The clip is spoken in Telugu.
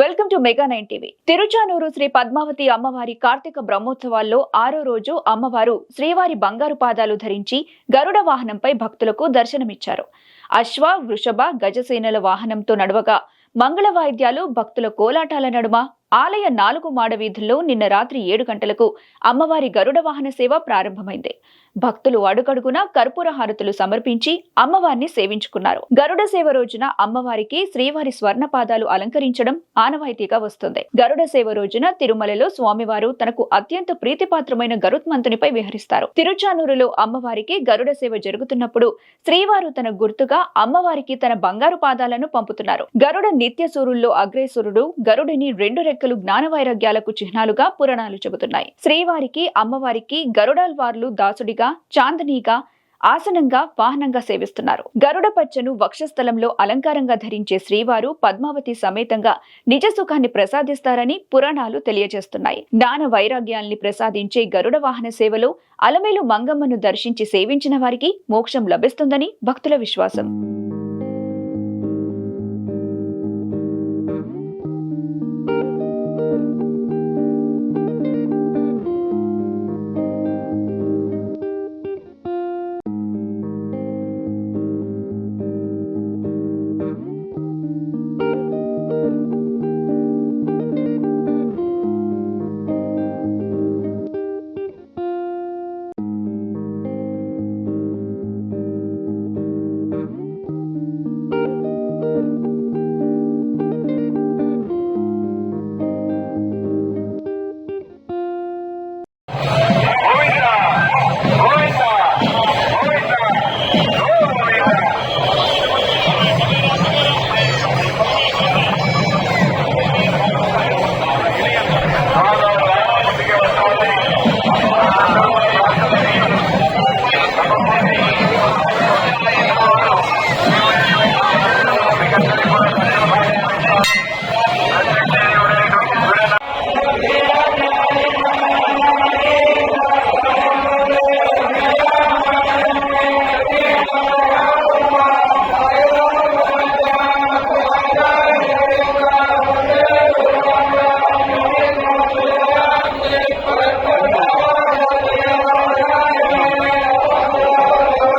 Welcome to Mega Nine TV. Tiruchanur Shri Padmavathi అమ్మవారి కార్తీక బ్రహ్మోత్సవాల్లో ఆరో రోజు అమ్మవారు శ్రీవారి బంగారు పాదాలు ధరించి గరుడ వాహనంపై భక్తులకు దర్శనమిచ్చారు. అశ్వ వృషభ గజసేనల వాహనంతో నడవగా మంగళ వాయిద్యాలు భక్తుల కోలాటాల నడుమ ఆలయ నాలుగు మాడ వీధుల్లో నిన్న రాత్రి ఏడు గంటలకు అమ్మవారి గరుడ వాహన సేవ ప్రారంభమైంది. భక్తులు అడుగడుగునా కర్పూర హారతులు సమర్పించి అమ్మవారిని సేవించుకున్నారు. గరుడ సేవ రోజున అమ్మవారికి శ్రీవారి స్వర్ణ పాదాలు అలంకరించడం ఆనవాయితీగా వస్తుంది. గరుడ సేవ రోజున తిరుమలలో స్వామివారు తనకు అత్యంత ప్రీతిపాత్రమైన గరుత్మంతునిపై విహరిస్తారు. తిరుచానూరులో అమ్మవారికి గరుడ సేవ జరుగుతున్నప్పుడు శ్రీవారు తన గుర్తుగా అమ్మవారికి తన బంగారు పాదాలను పంపుతున్నారు. గరుడ నిత్య సూరుల్లో అగ్రేసురుడు గరుడిని రెండు రెక్కలు జ్ఞాన వైరాగ్యాలకు చిహ్నాలుగా పురాణాలు చెబుతున్నాయి. శ్రీవారికి అమ్మవారికి గరుడాల్వార్లు దాసుడిగా చాందనీగా ఆసనంగా వాహనంగా సేవిస్తున్నారు. గరుడ పచ్చను వక్షస్థలంలో అలంకారంగా ధరించే శ్రీవారు పద్మావతి సమేతంగా నిజ సుఖాన్ని ప్రసాదిస్తారని పురాణాలు తెలియజేస్తున్నాయి. జ్ఞాన వైరాగ్యాల్ని ప్రసాదించే గరుడ వాహన సేవలో అలమేలు మంగమ్మను దర్శించి సేవించిన వారికి మోక్షం లభిస్తుందని భక్తుల విశ్వాసం.